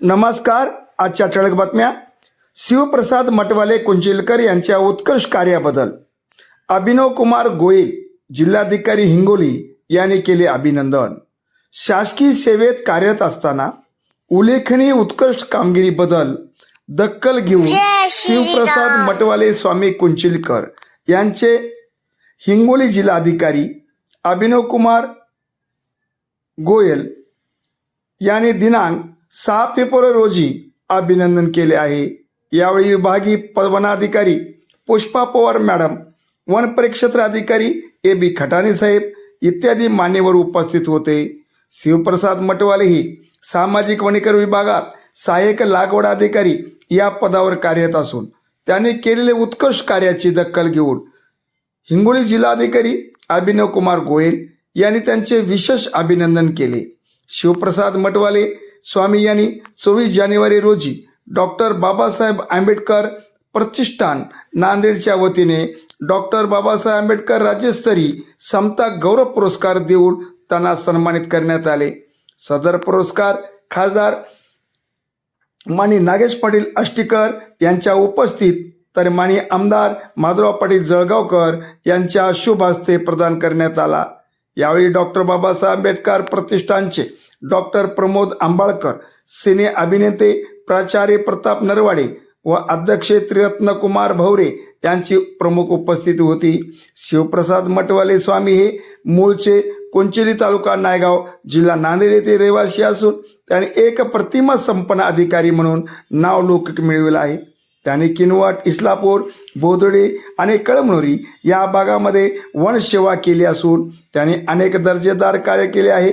नमस्कार आजच्या ठळक बातम्या. शिवप्रसाद मटवाले कुंचिलकर यांच्या उत्कृष्ट कार्याबद्दल. अभिनव कुमार गोयल जिल्हाधिकारी हिंगोली यांनी केले अभिनंदन. शासकीय सेवेत कार्यरत असताना उल्लेखनीय उत्कृष्ट कामगिरीबद्दल दक्कल घेऊन. शिवप्रसाद मटवाले स्वामी कुंचिलकर यांचे हिंगोली जिल्हाधिकारी अभिनव कुमार गोयल यांनी दिनांक सहा फेब्रुवारी रोजी अभिनंदन केले आहे. यावेळी विभागीय पदवनाधिकारी पुष्पा पवार मॅडम वन परिक्षेत्र अधिकारी ए बी खटाणे साहेब इत्यादी मान्यवर उपस्थित होते. शिवप्रसाद मटवाले ही सामाजिक वणीकर विभागात सहाय्यक लागवड अधिकारी या पदावर कार्यरत असून त्यांनी केलेले उत्कृष्ट कार्याची दखल घेऊन हिंगोली जिल्हाधिकारी अभिनव कुमार गोयल यांनी त्यांचे विशेष अभिनंदन केले. शिवप्रसाद मटवाले स्वामी यांनी चोवीस जानेवारी रोजी डॉक्टर बाबासाहेब आंबेडकर प्रतिष्ठान नांदेडच्या वतीने डॉक्टर बाबासाहेब आंबेडकर राज्यस्तरीय समता गौरव पुरस्कार देऊन त्यांना सन्मानित करण्यात आले. सदर पुरस्कार खासदार मानी नागेश पाटील अष्टीकर यांच्या उपस्थित तर मानी आमदार माधुराव पाटील जळगावकर यांच्या शुभ हस्ते प्रदान करण्यात आला. यावेळी डॉक्टर बाबासाहेब आंबेडकर प्रतिष्ठानचे डॉक्टर प्रमोद आंबाळकर सिने अभिनेते प्राचार्य प्रताप नरवाडे व अध्यक्ष त्रिरत्न कुमार भवरे यांची प्रमुख उपस्थिती होती. शिवप्रसाद मटवाले स्वामी हे मूळचे कोंचिली तालुका नायगाव जिल्हा नांदेड येथे रहिवासी असून त्यांनी एक प्रतिमा संपन्न अधिकारी म्हणून नाव लौकिक मिळविलं आहे. त्याने किनवट इस्लापूर बोदडे आणि कळमनोरी या भागामध्ये वनसेवा केली असून त्याने अनेक दर्जेदार कार्य केले आहे.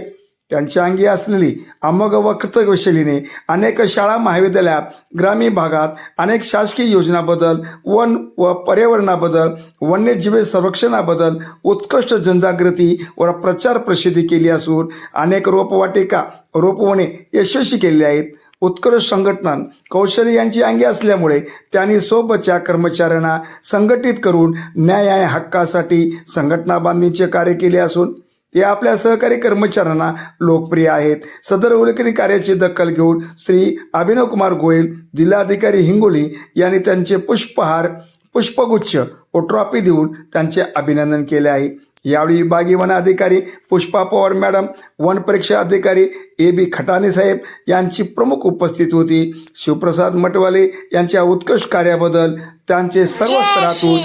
त्यांच्या अंगी असलेली अमोघ वक्तव्यशैलीने अनेक शाळा महाविद्यालयात ग्रामीण भागात अनेक शासकीय योजनाबद्दल वन व पर्यावरणाबद्दल वन्यजीव संरक्षणाबद्दल उत्कृष्ट जनजागृती व प्रचार प्रसिद्धी केली असून अनेक रोपवाटिका रोपवणे यशस्वी केले आहेत. उत्कृष्ट संघटना कौशल्य यांची अंगी असल्यामुळे त्यांनी सोबतच्या कर्मचाऱ्यांना संघटित करून न्याय आणि हक्कासाठी संघटना बांधणीचे कार्य केले असून ते आपल्या सहकारी कर्मचाऱ्यांना लोकप्रिय आहेत. सदर उल्लेखनीय कार्याची दखल घेऊन श्री अभिनव कुमार गोयल जिल्हाधिकारी हिंगोली यांनी त्यांचे पुष्पहार पुष्पगुच्छ व ट्रॉफी देऊन त्यांचे अभिनंदन केले आहे. यावेळी विभागीय वन अधिकारी पुष्पा पवार मॅडम वन परीक्षा अधिकारी ए बी खटाणे साहेब यांची प्रमुख उपस्थिती होती. शिवप्रसाद मटवाले यांच्या उत्कृष्ट कार्याबद्दल त्यांचे सर्व स्तरातून.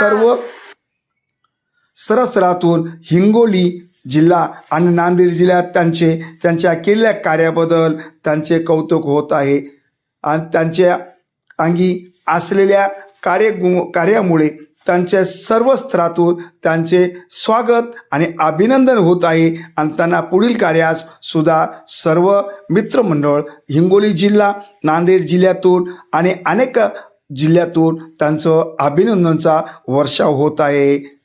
सर्व सर्व स्तरातून हिंगोली जिल्हा आणि नांदेड जिल्ह्यात त्यांचे त्यांच्या केलेल्या कार्याबद्दल त्यांचे कौतुक होत आहे. आणि त्यांच्या अंगी असलेल्या कार्य कार्यामुळे त्यांच्या सर्व स्तरातून त्यांचे स्वागत आणि अभिनंदन होत आहे. आणि त्यांना पुढील कार्यास सुद्धा सर्व मित्रमंडळ हिंगोली जिल्हा नांदेड जिल्ह्यातून आणि अनेक जिल्ह्यातून त्यांचं अभिनंदनचा वर्षाव होत आहे.